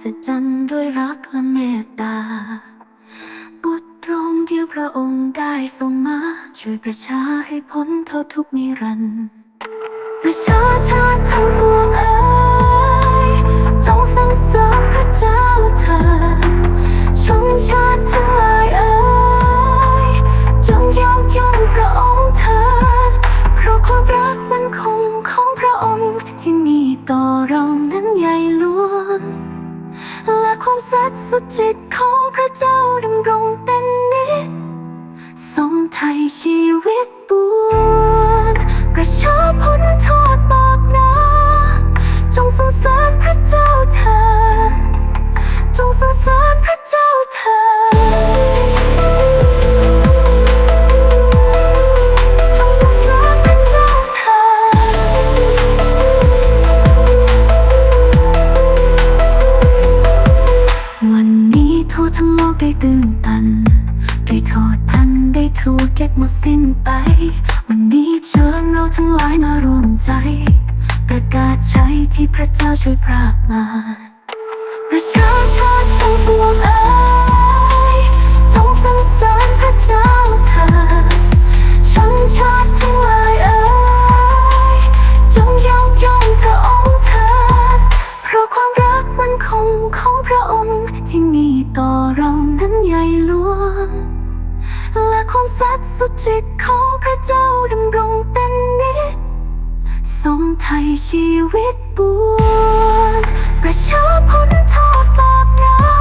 ศจรรย์ด้วยรักและเมตตาบุตรตรงที่พระองค์ได้ทรงมา ช่วยประชาให้พ้นโทษทุกนิรันดร์ประชาชาติทั้งปวงเอ๋ยจงสรรเสริญพระเจ้าเธอ สุจริตของพระเจ้าดำรงเป็นนิสทรงไถ่ชีวิต ทั่วทั้งโลกได้ตื่นตัน ได้โทษทันได้ถูกเก็บหมดสิ้นไป วันนี้เชิญเราทั้งหลายมารวมใจ ประกาศใช้ที่พระเจ้าช่วยปราบมารประชาชนทั้งปวงเอ๋ย ของพระองค์ที่มีต่อเรานั้นใหญ่หลวง และความสัตย์สุจริตของพระเจ้าดำรงเป็นนิจทรงไทยชีวิตบวงประชาพ้นโทษบาปนา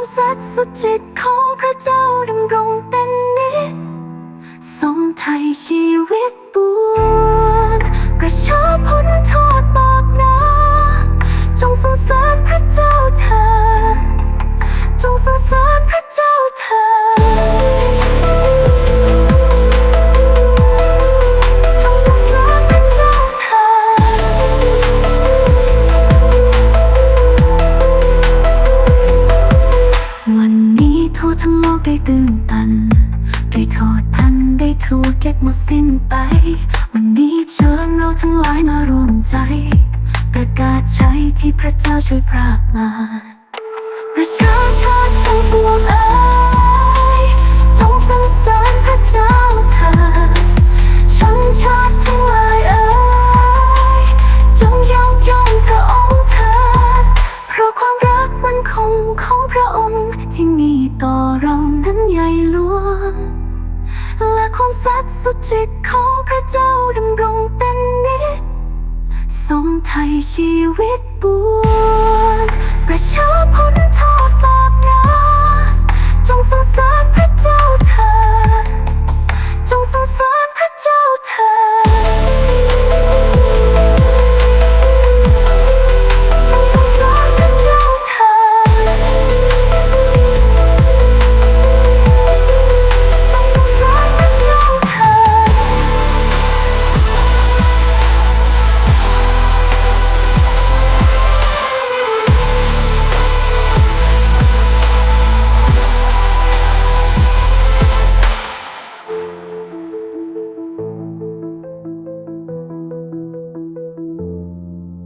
ความสัตย์สุจริตของพระเจ้าดำรงเป็นนิสทรงไทยชีวิตบู ถูกเก็บหมดสิ้นไป วันนี้เชิญเราทั้งหลายมารวมใจ ประกาศใช้ที่พระเจ้าช่วยปราบมา ความสัตย์สุจริตของพระเจ้าดำรงเป็นนิจทรงไถ่ชีวิตปว